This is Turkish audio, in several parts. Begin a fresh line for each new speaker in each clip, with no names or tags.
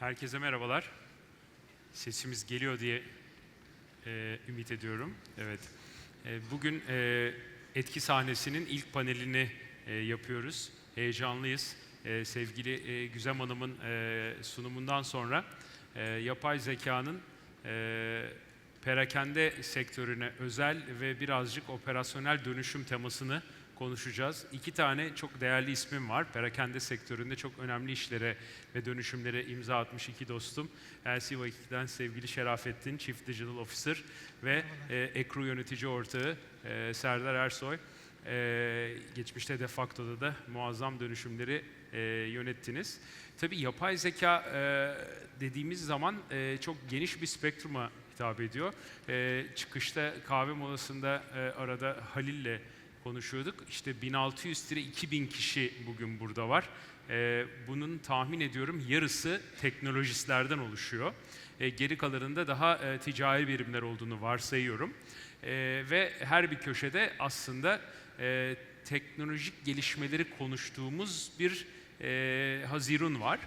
Herkese merhabalar. Sesimiz geliyor diye e, ümit ediyorum. Evet. E, bugün e, etki sahnesinin ilk panelini e, yapıyoruz. Heyecanlıyız. E, sevgili e, Güzem Hanım'ın e, sunumundan sonra e, yapay zekanın e, perakende sektörüne özel ve birazcık operasyonel dönüşüm temasını konuşacağız. İki tane çok değerli ismim var. Perakende sektöründe çok önemli işlere ve dönüşümlere imza atmış iki dostum. LCY2'den sevgili Şerafettin, Chief Digital Officer ve e, Ekru yönetici ortağı e, Serdar Ersoy. E, geçmişte de facto'da da muazzam dönüşümleri e, yönettiniz. Tabii yapay zeka e, dediğimiz zaman e, çok geniş bir spektruma hitap ediyor. E, çıkışta kahve molasında e, arada Halil'le konuşuyorduk. İşte 1600 lira 2000 kişi bugün burada var. Ee, bunun tahmin ediyorum yarısı teknolojistlerden oluşuyor. Ee, geri kalanında daha e, ticari birimler olduğunu varsayıyorum. Ee, ve her bir köşede aslında e, teknolojik gelişmeleri konuştuğumuz bir e, hazirun var.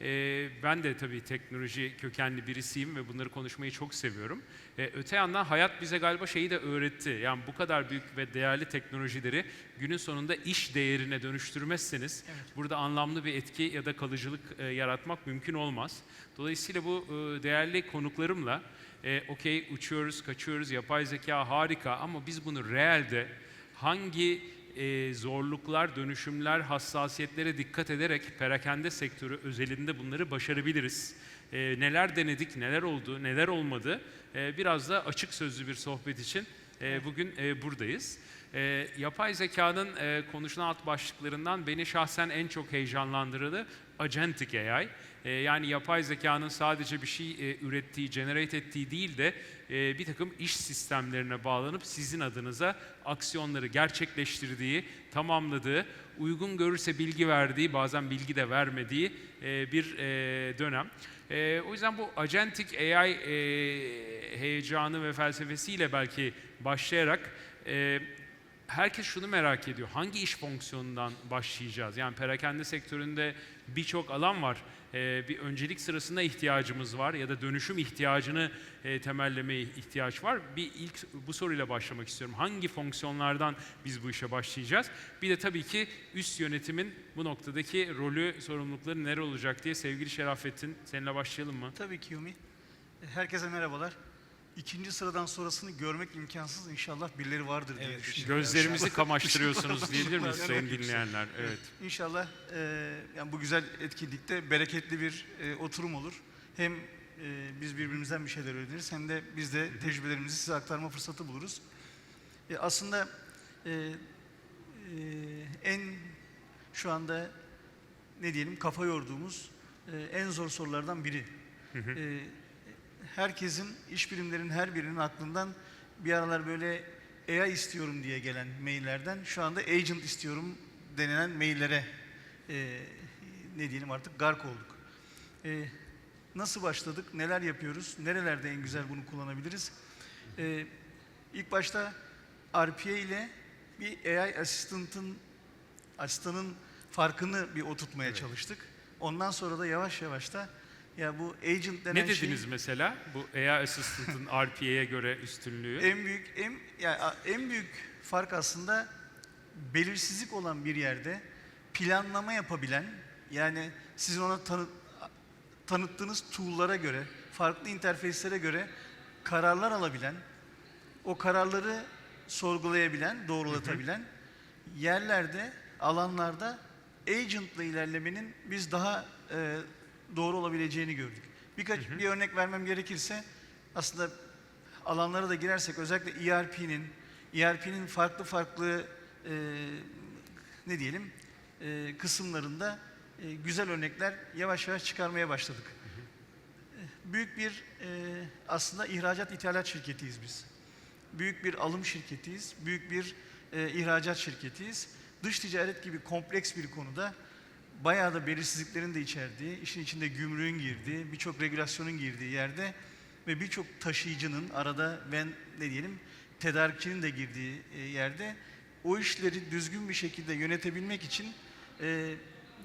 Ee, ben de tabii teknoloji kökenli birisiyim ve bunları konuşmayı çok seviyorum. Ee, öte yandan hayat bize galiba şeyi de öğretti. Yani bu kadar büyük ve değerli teknolojileri günün sonunda iş değerine dönüştürmezseniz burada anlamlı bir etki ya da kalıcılık e, yaratmak mümkün olmaz. Dolayısıyla bu e, değerli konuklarımla e, okey uçuyoruz, kaçıyoruz, yapay zeka harika ama biz bunu realde hangi e, zorluklar, dönüşümler, hassasiyetlere dikkat ederek perakende sektörü özelinde bunları başarabiliriz. E, neler denedik, neler oldu, neler olmadı. E, biraz da açık sözlü bir sohbet için e, bugün e, buradayız. E, yapay zekanın e, konuşulan alt başlıklarından beni şahsen en çok heyecanlandırdı Agentic AI. E, yani yapay zekanın sadece bir şey e, ürettiği, generate ettiği değil de e, bir takım iş sistemlerine bağlanıp sizin adınıza aksiyonları gerçekleştirdiği, tamamladığı, uygun görürse bilgi verdiği, bazen bilgi de vermediği e, bir dönem. O yüzden bu Agentic AI heyecanı ve felsefesiyle belki başlayarak herkes şunu merak ediyor. Hangi iş fonksiyonundan başlayacağız? Yani perakende sektöründe birçok alan var. Ee, bir öncelik sırasında ihtiyacımız var ya da dönüşüm ihtiyacını e, temellemeye ihtiyaç var. Bir ilk bu soruyla başlamak istiyorum. Hangi fonksiyonlardan biz bu işe başlayacağız? Bir de tabii ki üst yönetimin bu noktadaki rolü, sorumlulukları neler olacak diye sevgili Şerafettin seninle başlayalım mı?
Tabii ki Yumi. Herkese merhabalar. İkinci sıradan sonrasını görmek imkansız. İnşallah birileri vardır diye düşünüyorum.
Gözlerimizi kamaştırıyorsunuz diyebilir miyiz
Evet.
sayın dinleyenler? Evet.
İnşallah e, yani bu güzel etkinlikte bereketli bir e, oturum olur. Hem e, biz birbirimizden bir şeyler öğreniriz hem de biz de tecrübelerimizi size aktarma fırsatı buluruz. E, aslında e, e, en şu anda ne diyelim kafa yorduğumuz e, en zor sorulardan biri. E, herkesin, iş birimlerinin her birinin aklından bir aralar böyle AI istiyorum diye gelen maillerden şu anda agent istiyorum denilen maillere e, ne diyelim artık gark olduk. E, nasıl başladık, neler yapıyoruz, nerelerde en güzel bunu kullanabiliriz? E, ilk başta RPA ile bir AI asistantın asistanın farkını bir oturtmaya çalıştık. Ondan sonra da yavaş yavaş da ya bu agent denen
Ne
şey-
dediniz mesela bu AI Assistant'ın RPA'ya göre üstünlüğü?
en büyük en yani en büyük fark aslında belirsizlik olan bir yerde planlama yapabilen yani sizin ona tanı- tanıttığınız tool'lara göre, farklı interfeyslere göre kararlar alabilen, o kararları sorgulayabilen, doğrulatabilen yerlerde, alanlarda agent'la ilerlemenin biz daha e, doğru olabileceğini gördük. Birkaç bir örnek vermem gerekirse aslında alanlara da girersek özellikle ERP'nin ERP'nin farklı farklı e, ne diyelim e, kısımlarında e, güzel örnekler yavaş yavaş çıkarmaya başladık. E, Büyük bir e, aslında ihracat ithalat şirketiyiz biz. Büyük bir alım şirketiyiz, büyük bir e, ihracat şirketiyiz. Dış ticaret gibi kompleks bir konuda bayağı da belirsizliklerin de içerdiği, işin içinde gümrüğün girdiği, birçok regülasyonun girdiği yerde ve birçok taşıyıcının arada ben ne diyelim tedarikçinin de girdiği e, yerde o işleri düzgün bir şekilde yönetebilmek için e,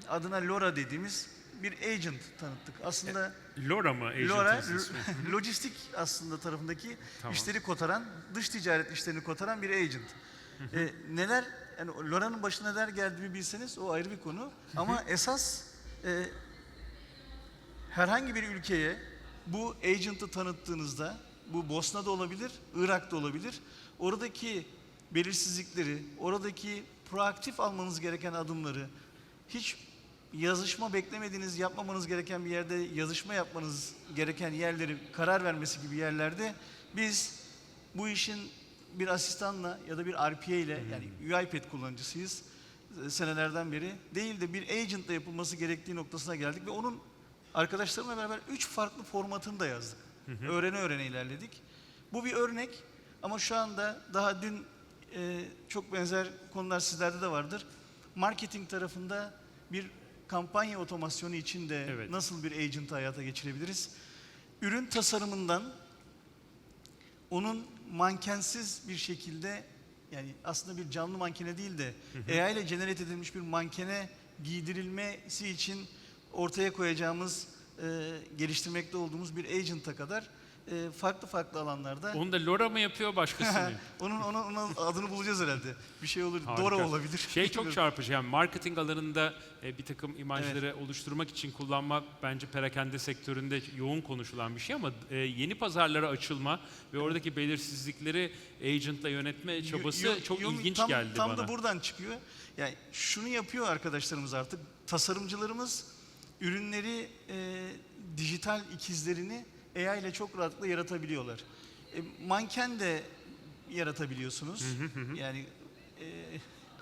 adına LoRa dediğimiz bir agent tanıttık. Aslında
Lora mı agent'ın
Lora lojistik aslında tarafındaki
Tamam.
işleri kotaran, dış ticaret işlerini kotaran bir agent. E, neler yani Lora'nın başına neler geldiğini bilseniz o ayrı bir konu. Ama esas e, herhangi bir ülkeye bu agent'ı tanıttığınızda bu Bosna'da olabilir, Irak'ta olabilir. Oradaki belirsizlikleri, oradaki proaktif almanız gereken adımları hiç yazışma beklemediğiniz, yapmamanız gereken bir yerde yazışma yapmanız gereken yerleri karar vermesi gibi yerlerde biz bu işin bir asistanla ya da bir RPA ile yani UiPath kullanıcısıyız e, senelerden beri değil de bir agentla yapılması gerektiği noktasına geldik ve onun arkadaşlarımla beraber üç farklı formatını da yazdık. Öğrene öğrene ilerledik. Bu bir örnek ama şu anda daha dün e, çok benzer konular sizlerde de vardır. Marketing tarafında bir kampanya otomasyonu için de
Evet.
nasıl bir agent hayata geçirebiliriz? Ürün tasarımından onun mankensiz bir şekilde yani aslında bir canlı mankene değil de AI ile generate edilmiş bir mankene giydirilmesi için ortaya koyacağımız e, geliştirmekte olduğumuz bir agent'a kadar e, farklı farklı alanlarda
Onu da Lora mı yapıyor başkası mı?
onun, onun, onun adını bulacağız herhalde. Bir şey olur.
Harika.
Dora olabilir.
Şey çok çarpıcı yani marketing alanında e, bir takım imajları oluşturmak için kullanmak bence perakende sektöründe yoğun konuşulan bir şey ama e, yeni pazarlara açılma ve oradaki belirsizlikleri agentla yönetme çabası
Yo- yo-
çok
yo-
ilginç
tam,
geldi
tam
bana.
da buradan çıkıyor. Yani şunu yapıyor arkadaşlarımız artık. Tasarımcılarımız ürünleri e, dijital ikizlerini AI ile çok rahatlıkla yaratabiliyorlar. E, manken de yaratabiliyorsunuz. Yani e,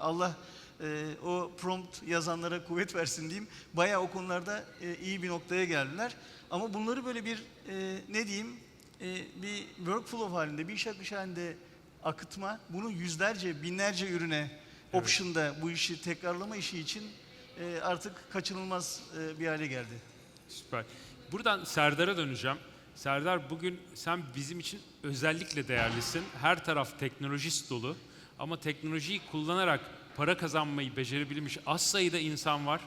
Allah e, o prompt yazanlara kuvvet versin diyeyim. Bayağı o konularda e, iyi bir noktaya geldiler. Ama bunları böyle bir e, ne diyeyim e, bir workflow halinde, bir iş akışı halinde akıtma, bunu yüzlerce, binlerce ürüne option'da bu işi tekrarlama işi için e, artık kaçınılmaz e, bir hale geldi.
Süper. Buradan Serdar'a döneceğim. Serdar bugün sen bizim için özellikle değerlisin. Her taraf teknolojist dolu. Ama teknolojiyi kullanarak para kazanmayı becerebilmiş az sayıda insan var.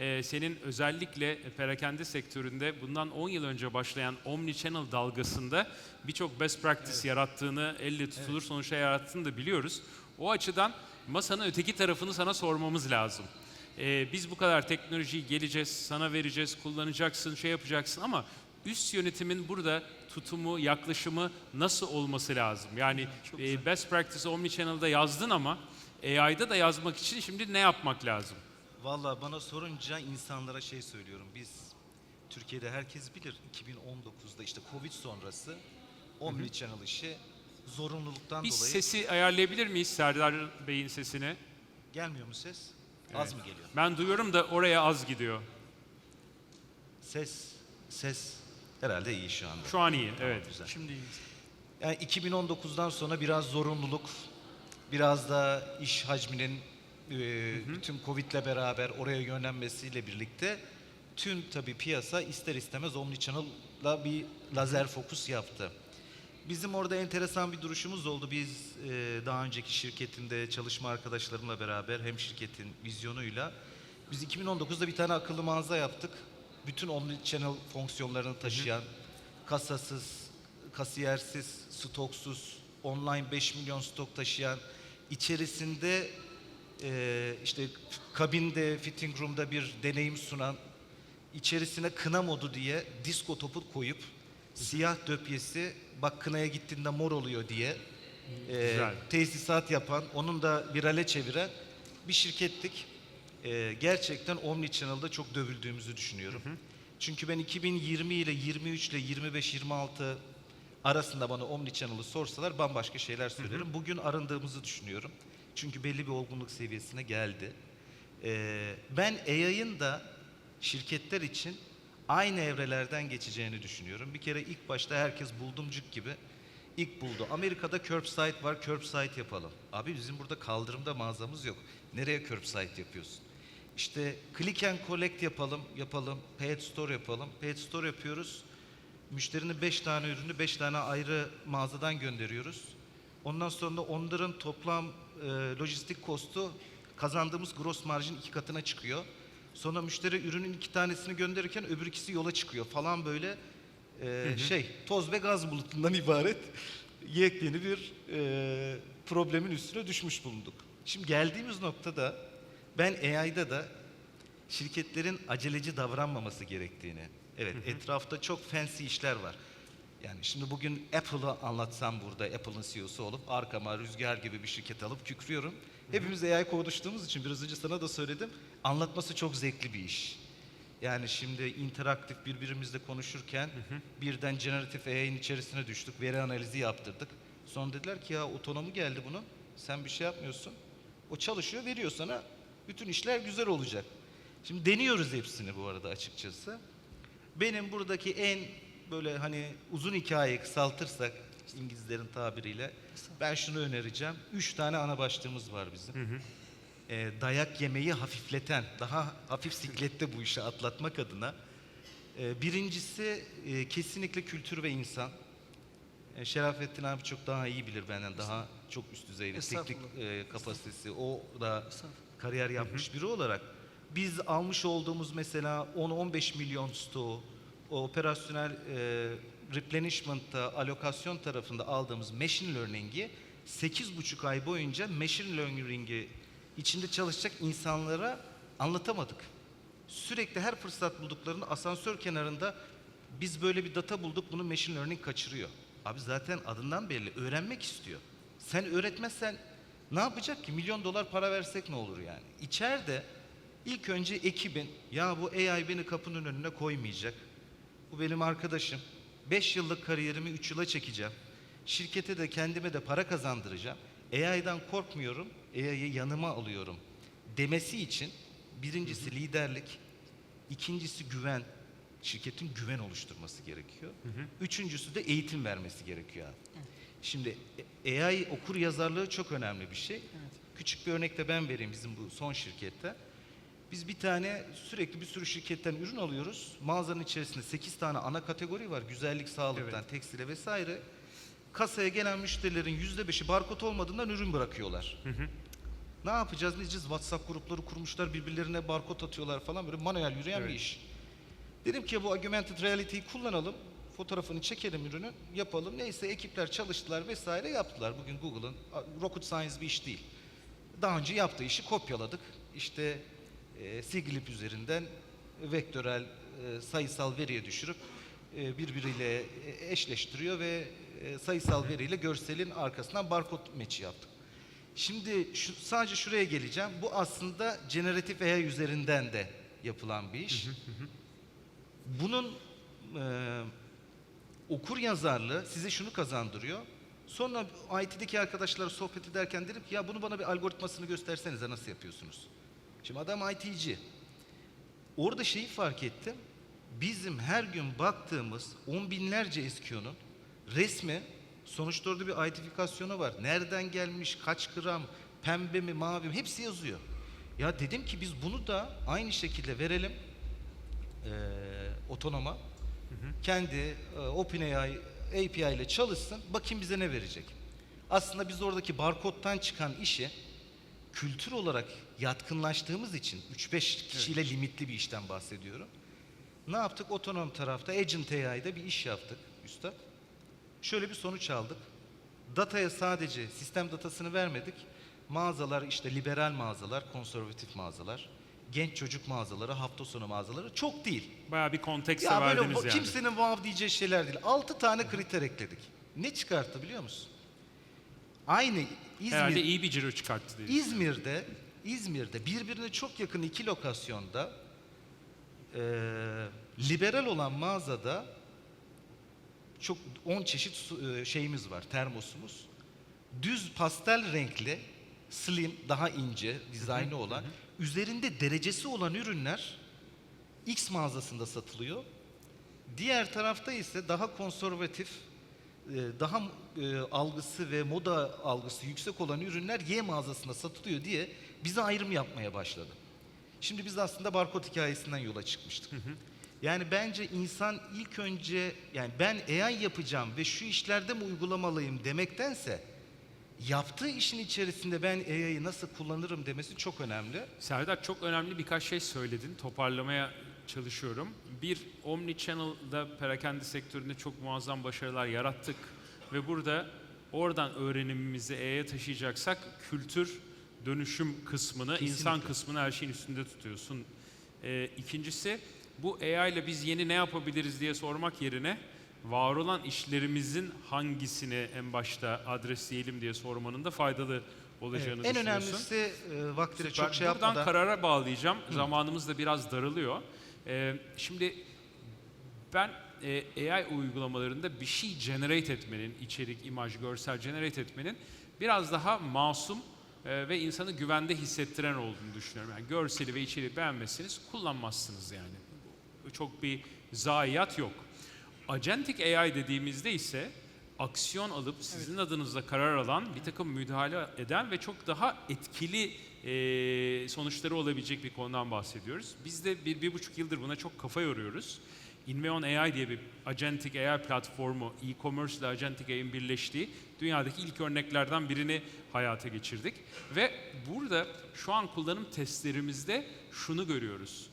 Ee, senin özellikle perakende sektöründe bundan 10 yıl önce başlayan omnichannel dalgasında birçok best practice yarattığını, elle tutulur sonuçlar yarattığını da biliyoruz. O açıdan masanın öteki tarafını sana sormamız lazım. Ee, biz bu kadar teknolojiyi geleceğiz, sana vereceğiz, kullanacaksın, şey yapacaksın ama üst yönetimin burada tutumu, yaklaşımı nasıl olması lazım? Yani e, best practice omnichannel'da yazdın ama AI'da da yazmak için şimdi ne yapmak lazım?
Valla bana sorunca insanlara şey söylüyorum. Biz Türkiye'de herkes bilir 2019'da işte Covid sonrası Omnichannel işi zorunluluktan
Biz
dolayı
sesi ayarlayabilir miyiz Serdar Bey'in sesini?
gelmiyor mu ses? Az mı geliyor?
Ben duyuyorum da oraya az gidiyor.
Ses ses herhalde iyi şu anda.
Şu an iyi,
Tamam,
evet.
Güzel.
Şimdi
Yani 2019'dan sonra biraz zorunluluk, biraz da iş hacminin e, bütün Covid'le beraber oraya yönlenmesiyle birlikte tüm tabii piyasa ister istemez Omnichannel'la bir lazer fokus yaptı. Bizim orada enteresan bir duruşumuz oldu. Biz e, daha önceki şirketimde çalışma arkadaşlarımla beraber hem şirketin vizyonuyla biz 2019'da bir tane akıllı mağaza yaptık. Bütün Omnichannel fonksiyonlarını taşıyan, kasasız, kasiyersiz, stoksuz, online 5 milyon stok taşıyan, içerisinde e, işte kabinde, fitting room'da bir deneyim sunan, içerisine kına modu diye disko topu koyup siyah döpyesi bak kınaya gittiğinde mor oluyor diye e,
Güzel.
tesisat yapan, onun da virale çeviren bir şirkettik. E, gerçekten Omnichannel'da çok dövüldüğümüzü düşünüyorum. Çünkü ben 2020 ile 23 ile 25 26 arasında bana Omnichannel'ı sorsalar bambaşka şeyler söylerim. Bugün arındığımızı düşünüyorum. Çünkü belli bir olgunluk seviyesine geldi. Ee, ben AI'ın da şirketler için aynı evrelerden geçeceğini düşünüyorum. Bir kere ilk başta herkes buldumcuk gibi ilk buldu. Amerika'da curbside var, curbside yapalım. Abi bizim burada kaldırımda mağazamız yok. Nereye curbside yapıyorsun? İşte click and collect yapalım, yapalım. Pet store yapalım. Pet store yapıyoruz. Müşterinin 5 tane ürünü 5 tane ayrı mağazadan gönderiyoruz. Ondan sonra onların toplam e, lojistik kostu kazandığımız gross marjin iki katına çıkıyor. Sonra müşteri ürünün iki tanesini gönderirken öbür ikisi yola çıkıyor falan böyle e, şey toz ve gaz bulutundan ibaret yekyeni bir e, problemin üstüne düşmüş bulunduk. Şimdi geldiğimiz noktada ben AI'da da şirketlerin aceleci davranmaması gerektiğini, evet etrafta çok fancy işler var. Yani şimdi bugün Apple'ı anlatsam burada Apple'ın CEO'su olup arkama Rüzgar gibi bir şirket alıp kükrüyorum. Hepimiz AI konuştuğumuz için biraz önce sana da söyledim. Anlatması çok zevkli bir iş. Yani şimdi interaktif birbirimizle konuşurken birden generatif AI'nin içerisine düştük. Veri analizi yaptırdık. Sonra dediler ki ya otonomu geldi bunun. Sen bir şey yapmıyorsun. O çalışıyor veriyor sana. Bütün işler güzel olacak. Şimdi deniyoruz hepsini bu arada açıkçası. Benim buradaki en böyle hani uzun hikayeyi kısaltırsak İngilizlerin tabiriyle ben şunu önereceğim. Üç tane ana başlığımız var bizim. Ee, dayak yemeyi hafifleten, daha hafif siklette bu işi atlatmak adına. Ee, birincisi e, kesinlikle kültür ve insan. E, Şerafettin abi çok daha iyi bilir benden. Daha çok üst düzeyde teknik
Estağfurullah.
e, kapasitesi. O da kariyer yapmış biri olarak biz almış olduğumuz mesela 10-15 milyon stoğu o operasyonel e, replenishment'ta alokasyon tarafında aldığımız machine learning'i 8,5 ay boyunca machine learning'i içinde çalışacak insanlara anlatamadık. Sürekli her fırsat bulduklarında asansör kenarında biz böyle bir data bulduk bunu machine learning kaçırıyor. Abi zaten adından belli öğrenmek istiyor. Sen öğretmezsen ne yapacak ki? Milyon dolar para versek ne olur yani? İçeride ilk önce ekibin ya bu AI beni kapının önüne koymayacak. Bu benim arkadaşım. 5 yıllık kariyerimi 3 yıla çekeceğim. Şirkete de kendime de para kazandıracağım. AI'dan korkmuyorum. AI'yi yanıma alıyorum. Demesi için birincisi liderlik, ikincisi güven. Şirketin güven oluşturması gerekiyor. Üçüncüsü de eğitim vermesi gerekiyor abi. Şimdi e, AI okur yazarlığı çok önemli bir şey. Küçük bir örnek de ben vereyim bizim bu son şirkette. Biz bir tane sürekli bir sürü şirketten ürün alıyoruz. Mağazanın içerisinde 8 tane ana kategori var. Güzellik, sağlıktan, tekstile vesaire. Kasaya gelen müşterilerin %5'i barkod olmadığından ürün bırakıyorlar. Ne yapacağız? Ne diyeceğiz? WhatsApp grupları kurmuşlar, birbirlerine barkod atıyorlar falan böyle manuel yürüyen bir
Evet.
iş. Dedim ki bu augmented reality'yi kullanalım. Fotoğrafını çekelim ürünün, yapalım. Neyse ekipler çalıştılar vesaire yaptılar. Bugün Google'ın rocket science bir iş değil. Daha önce yaptığı işi kopyaladık. İşte e, Siglip üzerinden vektörel e, sayısal veriye düşürüp e, birbiriyle e, eşleştiriyor ve e, sayısal veriyle görselin arkasından barkod match'i yaptık. Şimdi şu, sadece şuraya geleceğim. Bu aslında generatif AI üzerinden de yapılan bir iş. Bunun e, okur yazarlığı size şunu kazandırıyor. Sonra IT'deki arkadaşlar sohbet ederken dedim ki ya bunu bana bir algoritmasını göstersenize nasıl yapıyorsunuz? Şimdi adam IT'ci. Orada şeyi fark ettim. Bizim her gün baktığımız on binlerce SQ'nun resmi sonuçta orada bir identifikasyonu var. Nereden gelmiş, kaç gram, pembe mi, mavi mi hepsi yazıyor. Ya dedim ki biz bunu da aynı şekilde verelim eee otonoma. Kendi e, OpenAI API ile çalışsın. Bakayım bize ne verecek. Aslında biz oradaki barkodtan çıkan işi kültür olarak yatkınlaştığımız için 3-5 kişiyle limitli bir işten bahsediyorum. Ne yaptık? Otonom tarafta Agent AI'de bir iş yaptık üstad. Şöyle bir sonuç aldık. Dataya sadece sistem datasını vermedik. Mağazalar işte liberal mağazalar, konservatif mağazalar, genç çocuk mağazaları, hafta sonu mağazaları çok değil.
Bayağı bir kontekst de
Ya böyle
verdiniz
bu-
yani.
kimsenin wow diyeceği şeyler değil. 6 tane kriter ekledik. Ne çıkarttı biliyor musun? Aynı
Herhalde
İzmir,
iyi bir ciro çıkarttı diye.
İzmir'de İzmir'de birbirine çok yakın iki lokasyonda eee, liberal olan mağazada çok 10 çeşit su- eee, şeyimiz var, termosumuz. Düz pastel renkli, slim, daha ince, dizaynı olan, üzerinde derecesi olan ürünler X mağazasında satılıyor. Diğer tarafta ise daha konservatif, e, daha e, algısı ve moda algısı yüksek olan ürünler Y mağazasında satılıyor diye bize ayrım yapmaya başladı. Şimdi biz aslında barkod hikayesinden yola çıkmıştık. Yani bence insan ilk önce yani ben AI yapacağım ve şu işlerde mi uygulamalıyım demektense yaptığı işin içerisinde ben AI'yı nasıl kullanırım demesi çok önemli.
Serdar çok önemli birkaç şey söyledin. Toparlamaya çalışıyorum. Bir, Omnichannel'da perakende sektöründe çok muazzam başarılar yarattık. Ve burada oradan öğrenimimizi E'ye taşıyacaksak kültür dönüşüm kısmını, insan
Kesinlikle.
kısmını her şeyin üstünde tutuyorsun. Ee, ikincisi, bu AI ile biz yeni ne yapabiliriz diye sormak yerine var olan işlerimizin hangisini en başta adresleyelim diye sormanın da faydalı olacağını
en
düşünüyorsun.
önemlisi e, vaktine
Süper.
çok şey
Buradan
yapmadan
karara bağlayacağım. Zamanımız da biraz daralıyor. Ee, şimdi ben e, AI uygulamalarında bir şey generate etmenin, içerik, imaj, görsel generate etmenin biraz daha masum e, ve insanı güvende hissettiren olduğunu düşünüyorum. Yani görseli ve içeriği beğenmezseniz kullanmazsınız yani. Çok bir zayiat yok. Agentic AI dediğimizde ise aksiyon alıp sizin adınızda karar alan, bir takım müdahale eden ve çok daha etkili e, sonuçları olabilecek bir konudan bahsediyoruz. Biz de bir, bir buçuk yıldır buna çok kafa yoruyoruz. Inveon AI diye bir agentic AI platformu, e-commerce ile agentic AI'nin birleştiği dünyadaki ilk örneklerden birini hayata geçirdik. Ve burada şu an kullanım testlerimizde şunu görüyoruz.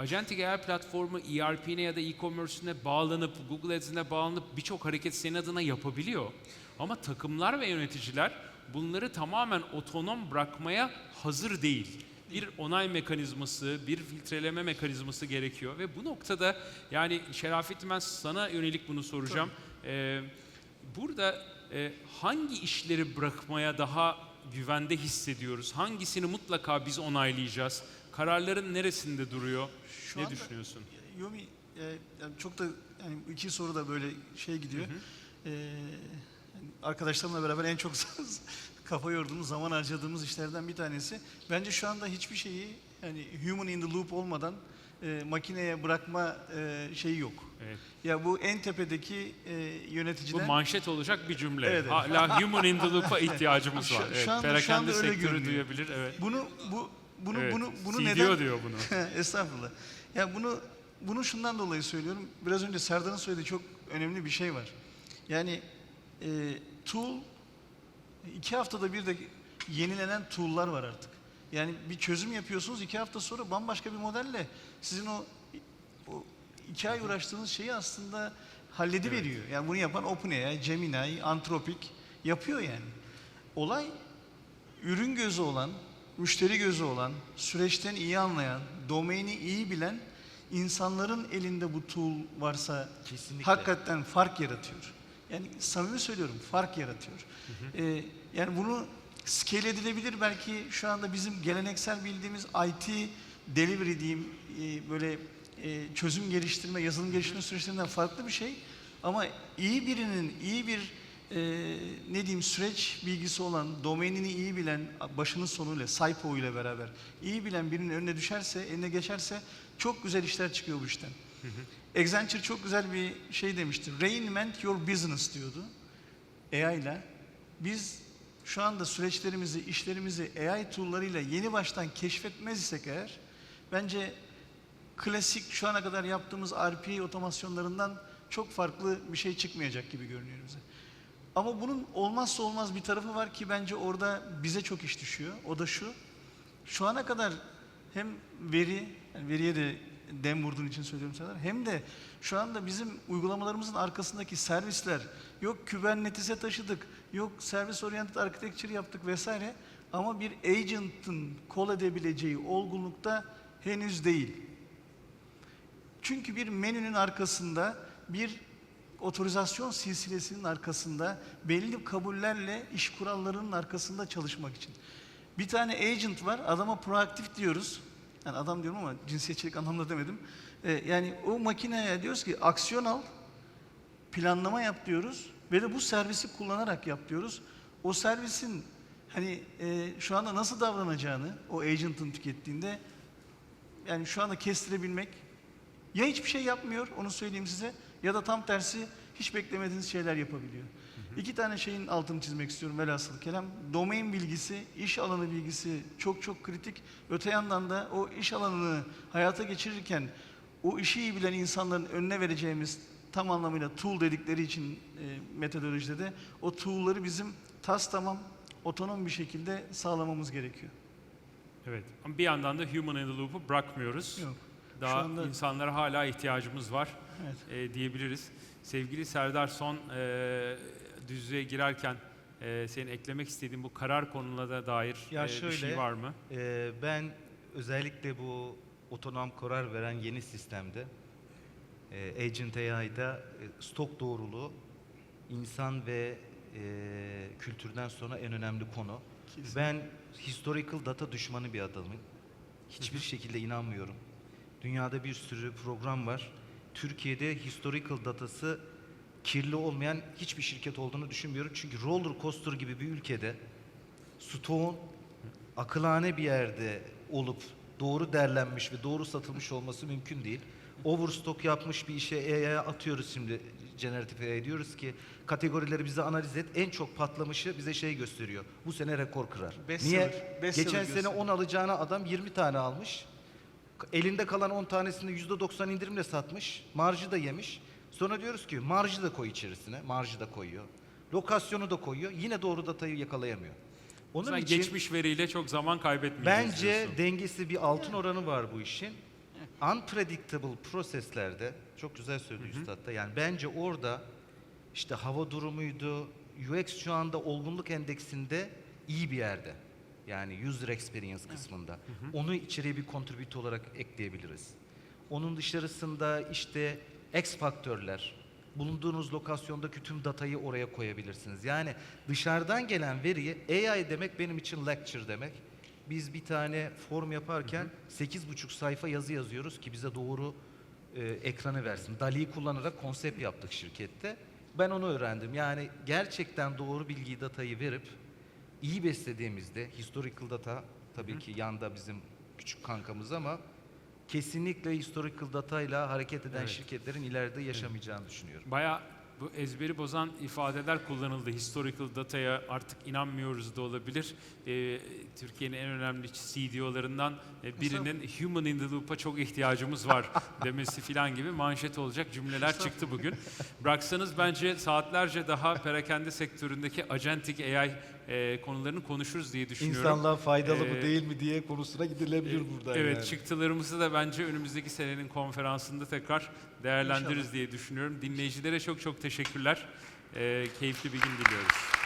Agentic AI platformu ERP'ne ya da e-commerce'ine bağlanıp, Google Ads'ine bağlanıp birçok hareket senin adına yapabiliyor. Ama takımlar ve yöneticiler bunları tamamen otonom bırakmaya hazır değil. Bir onay mekanizması, bir filtreleme mekanizması gerekiyor ve bu noktada yani Şerafettin ben sana yönelik bunu soracağım. Ee, burada e, hangi işleri bırakmaya daha güvende hissediyoruz? Hangisini mutlaka biz onaylayacağız? Kararların neresinde duruyor?
Şu
ne
anda-
düşünüyorsun?
Yomi e, yani çok da yani iki soru da böyle şey gidiyor. E, yani arkadaşlarımla beraber en çok kafa yorduğumuz, zaman harcadığımız işlerden bir tanesi. Bence şu anda hiçbir şeyi yani human in the loop olmadan e, makineye bırakma e, şeyi yok.
Evet.
Ya bu en tepedeki e,
Bu
yöneticiden
manşet olacak bir cümle.
Evet, evet.
Hala human in the loop'a ihtiyacımız
Şu-
var.
şu
Evet,
anda- şu
perakende
anda öyle
sektörü
görünüyor.
duyabilir. Evet.
bunu bu bunu
Evet,
bunu bunu
CDO
neden
diyor bunu.
Estağfurullah. Ya bunu bunu şundan dolayı söylüyorum. Biraz önce Serdar'ın söylediği çok önemli bir şey var. Yani e, tool iki haftada bir de yenilenen tool'lar var artık. Yani bir çözüm yapıyorsunuz iki hafta sonra bambaşka bir modelle sizin o, o iki ay uğraştığınız şeyi aslında hallediveriyor. Yani bunu yapan OpenAI, Gemini, Anthropic yapıyor yani. Olay ürün gözü olan, müşteri gözü olan, süreçten iyi anlayan, domaini iyi bilen insanların elinde bu tool varsa
Kesinlikle.
hakikaten fark yaratıyor. Yani samimi söylüyorum fark yaratıyor. Ee, yani bunu scale edilebilir belki şu anda bizim geleneksel bildiğimiz IT delivery diyeyim e, böyle e, çözüm geliştirme, yazılım geliştirme süreçlerinden farklı bir şey. Ama iyi birinin iyi bir e, ne diyeyim süreç bilgisi olan, domainini iyi bilen, başının sonuyla, SIPO ile beraber iyi bilen birinin önüne düşerse, eline geçerse çok güzel işler çıkıyor bu işten. Accenture çok güzel bir şey demişti. Reinvent your business diyordu. AI ile. Biz şu anda süreçlerimizi, işlerimizi AI tool'larıyla yeni baştan keşfetmez isek eğer, bence klasik şu ana kadar yaptığımız RPA otomasyonlarından çok farklı bir şey çıkmayacak gibi görünüyor bize. Ama bunun olmazsa olmaz bir tarafı var ki bence orada bize çok iş düşüyor. O da şu. Şu ana kadar hem veri, yani veriye de dem vurduğun için söylüyorum sana, hem de şu anda bizim uygulamalarımızın arkasındaki servisler, yok Kubernetes'e taşıdık, yok servis oriented architecture yaptık vesaire ama bir agent'ın kol edebileceği olgunlukta henüz değil. Çünkü bir menünün arkasında bir otorizasyon silsilesinin arkasında belli kabullerle iş kurallarının arkasında çalışmak için. Bir tane agent var, adama proaktif diyoruz. Yani adam diyorum ama cinsiyetçilik anlamda demedim. Ee, yani o makineye diyoruz ki aksiyon al, planlama yap diyoruz ve de bu servisi kullanarak yap diyoruz. O servisin hani e, şu anda nasıl davranacağını o agent'ın tükettiğinde yani şu anda kestirebilmek ya hiçbir şey yapmıyor onu söyleyeyim size ya da tam tersi hiç beklemediğiniz şeyler yapabiliyor. İki tane şeyin altını çizmek istiyorum velhasıl kelam. Domain bilgisi, iş alanı bilgisi çok çok kritik. Öte yandan da o iş alanını hayata geçirirken o işi iyi bilen insanların önüne vereceğimiz tam anlamıyla tool dedikleri için e, metodolojide de o tool'ları bizim tas tamam otonom bir şekilde sağlamamız gerekiyor.
Evet. Ama bir yandan da human in the loop'u bırakmıyoruz.
Yok.
Daha
anda-
insanlara hala ihtiyacımız var
Evet.
e, diyebiliriz. Sevgili Serdar son e, düzlüğe girerken e, senin eklemek istediğin bu karar konularına dair
Ya
e, bir şey
şöyle,
var mı?
Ee, ben özellikle bu otonom karar veren yeni sistemde e, Agent AI'da e, stok doğruluğu insan ve e, kültürden sonra en önemli konu.
Kesinlikle.
Ben historical data düşmanı bir adamım. Hiçbir şekilde inanmıyorum. Dünyada bir sürü program var. Türkiye'de historical datası kirli olmayan hiçbir şirket olduğunu düşünmüyorum. Çünkü roller coaster gibi bir ülkede stoğun akılane bir yerde olup doğru derlenmiş ve doğru satılmış olması mümkün değil. Overstock yapmış bir işe AI'ya atıyoruz şimdi generatif AI diyoruz ki kategorileri bize analiz et. En çok patlamışı bize şey gösteriyor. Bu sene rekor kırar.
Bestseller,
Niye?
bestseller
Geçen sene
gösteriyor.
10 alacağına adam 20 tane almış. Elinde kalan 10 tanesini %90 indirimle satmış. Marjı da yemiş. Sonra diyoruz ki marjı da koy içerisine. Marjı da koyuyor. Lokasyonu da koyuyor. Yine doğru datayı yakalayamıyor. Onun
Sen
için
geçmiş veriyle çok zaman kaybetmeyeceğiz
bence
diyorsun.
dengesi bir altın oranı var bu işin. Unpredictable proseslerde çok güzel söylüyor üstad da. Yani bence orada işte hava durumuydu. UX şu anda olgunluk endeksinde iyi bir yerde. Yani user experience kısmında. Onu içeriye bir contribute olarak ekleyebiliriz. Onun dışarısında işte X faktörler, bulunduğunuz lokasyondaki tüm datayı oraya koyabilirsiniz. Yani dışarıdan gelen veriyi AI demek benim için lecture demek. Biz bir tane form yaparken 8,5 sayfa yazı yazıyoruz ki bize doğru e, ekranı versin. DALI kullanarak konsept yaptık şirkette. Ben onu öğrendim. Yani gerçekten doğru bilgiyi, datayı verip iyi beslediğimizde historical data tabii ki yanda bizim küçük kankamız ama kesinlikle historical data ile hareket eden
Evet.
şirketlerin ileride yaşamayacağını düşünüyorum.
Baya bu ezberi bozan ifadeler kullanıldı. Historical data'ya artık inanmıyoruz da olabilir. Ee, Türkiye'nin en önemli CDO'larından e, birinin human in the loop'a çok ihtiyacımız var demesi filan gibi manşet olacak cümleler çıktı bugün. Bıraksanız bence saatlerce daha perakende sektöründeki agentic AI e, konularını konuşuruz diye düşünüyorum.
İnsanlığa faydalı
Ee,
mı değil mi diye konusuna gidilebilir burada.
Evet
yani.
çıktılarımızı da bence önümüzdeki senenin konferansında tekrar değerlendiririz diye düşünüyorum. Dinleyicilere çok çok teşekkürler. Ee, keyifli bir gün diliyoruz.